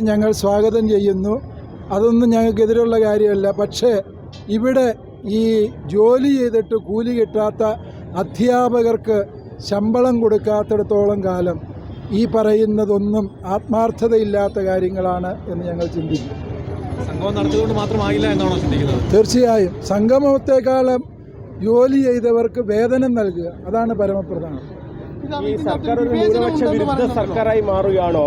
ഞങ്ങൾ സ്വാഗതം ചെയ്യുന്നു. അതൊന്നും ഞങ്ങൾക്കെതിരുള്ള കാര്യമല്ല. പക്ഷേ ഇവിടെ ഈ ജോലി ചെയ്തിട്ട് കൂലി കിട്ടാത്ത അധ്യാപകർക്ക് ശമ്പളം കൊടുക്കാത്തിടത്തോളം കാലം ഈ പറയുന്നതൊന്നും ആത്മാർത്ഥതയില്ലാത്ത കാര്യങ്ങളാണ് എന്ന് ഞങ്ങൾ ചിന്തിക്കും സംഗമം നടത്തിയതുകൊണ്ട് മാത്രമായില്ല എന്നാണോ ചിന്തിക്കുന്നത്? തീർച്ചയായും. സംഗമത്തെക്കാളും ജോലി ചെയ്തവർക്ക് വേതനം നൽകുക അതാണ് പരമപ്രധാനം. ഈ സർക്കാർ ഒരു ന്യൂനപക്ഷ വിരുദ്ധ സർക്കാരായി മാറുകയാണോ?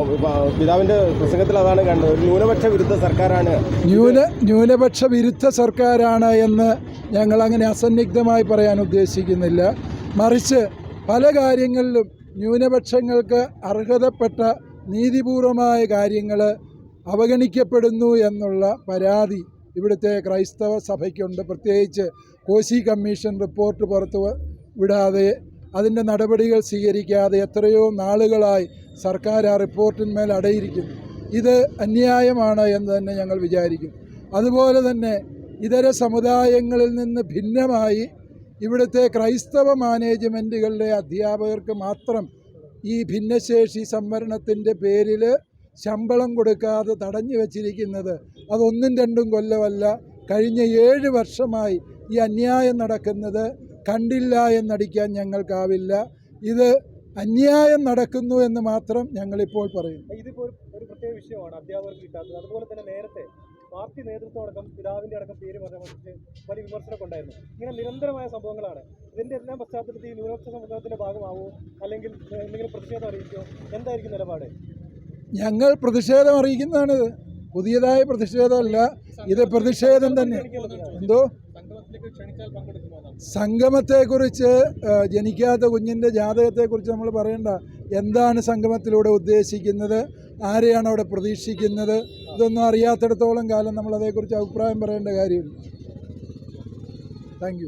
പിതാവിന്റെ പ്രസംഗത്തിൽ അതാണ് കണ്ടത്. ഒരു ന്യൂനപക്ഷ വിരുദ്ധ സർക്കാരാണ്. ന്യൂന ന്യൂനപക്ഷ വിരുദ്ധ സർക്കാരാണ് എന്ന് ഞങ്ങൾ അങ്ങനെ അസന്നിഗ്ധമായി പറയാൻ ഉദ്ദേശിക്കുന്നില്ല. മറിച്ച് പല കാര്യങ്ങളിലും ന്യൂനപക്ഷങ്ങൾക്ക് അർഹതപ്പെട്ട നീതിപൂർവമായ കാര്യങ്ങൾ അവഗണിക്കപ്പെടുന്നു എന്നുള്ള പരാതി ഇവിടുത്തെ ക്രൈസ്തവ സഭയ്ക്കുണ്ട്. പ്രത്യേകിച്ച് കോശി കമ്മീഷൻ റിപ്പോർട്ട് പുറത്തു വിടാതെ അതിന്റെ നടപടികൾ സ്വീകരിക്കാതെ എത്രയോ നാളുകളായി സർക്കാർ ആ റിപ്പോർട്ടിന്മേൽ അടയിരിക്കുന്നു. ഇത് അന്യായമാണ് എന്ന് തന്നെ ഞങ്ങൾ വിചാരിക്കും. അതുപോലെ തന്നെ ഇതര സമുദായങ്ങളിൽ നിന്ന് ഭിന്നമായി ഇവിടുത്തെ ക്രൈസ്തവ മാനേജ്മെന്റുകളിലെ അധ്യാപകർക്ക് മാത്രം ഈ ഭിന്നശേഷി സംവരണത്തിന്റെ പേരിൽ ശമ്പളം കൊടുക്കാതെ തടഞ്ഞു വച്ചിരിക്കുന്നത് അതൊന്നും രണ്ടും കൊല്ലമല്ല. കഴിഞ്ഞ ഏഴ് വർഷമായി ഈ അന്യായം നടക്കുന്നത് കണ്ടില്ല എന്നടിക്കാൻ ഞങ്ങൾക്കാവില്ല. ഇത് അന്യായം നടക്കുന്നു എന്ന് മാത്രം ഞങ്ങളിപ്പോൾ പറയും. ഇതിപ്പോ ഒരു പ്രത്യേക വിഷയമാണ് അധ്യാപകർക്ക് കിട്ടാത്തത്. അതുപോലെ തന്നെ നേരത്തെ പാർട്ടി നേതൃത്വം അടക്കം പിതാവിന്റെ അടക്കം പേര് പറഞ്ഞ വലിയ വിമർശനമൊക്കെ ഉണ്ടായിരുന്നു ഇങ്ങനെ നിരന്തരമായ സംഭവങ്ങളാണ്. ഇതിന്റെ എല്ലാം പശ്ചാത്തലത്തിൽ ഈ ന്യൂനപക്ഷ സമൂഹത്തിന്റെ ഭാഗമാവോ അല്ലെങ്കിൽ എന്തെങ്കിലും പ്രതിഷേധം അറിയിക്കോ എന്തായിരിക്കും നിലപാട്? ഞങ്ങൾ പ്രതിഷേധം അറിയിക്കുന്നതാണ് പുതിയതായ പ്രതിഷേധമല്ല. ഇത് പ്രതിഷേധം തന്നെ. എന്തോ? സംഗമത്തെക്കുറിച്ച് കുറിച്ച് ജനിക്കാത്ത കുഞ്ഞിന്റെ ജാതകത്തെക്കുറിച്ച് നമ്മൾ പറയേണ്ട. എന്താണ് സംഗമത്തിലൂടെ ഉദ്ദേശിക്കുന്നത്? ആരെയാണ് അവിടെ പ്രതീക്ഷിക്കുന്നത്? ഇതൊന്നും അറിയാത്തിടത്തോളം കാലം നമ്മൾ അതേക്കുറിച്ച് അഭിപ്രായം പറയേണ്ട കാര്യമില്ല. താങ്ക്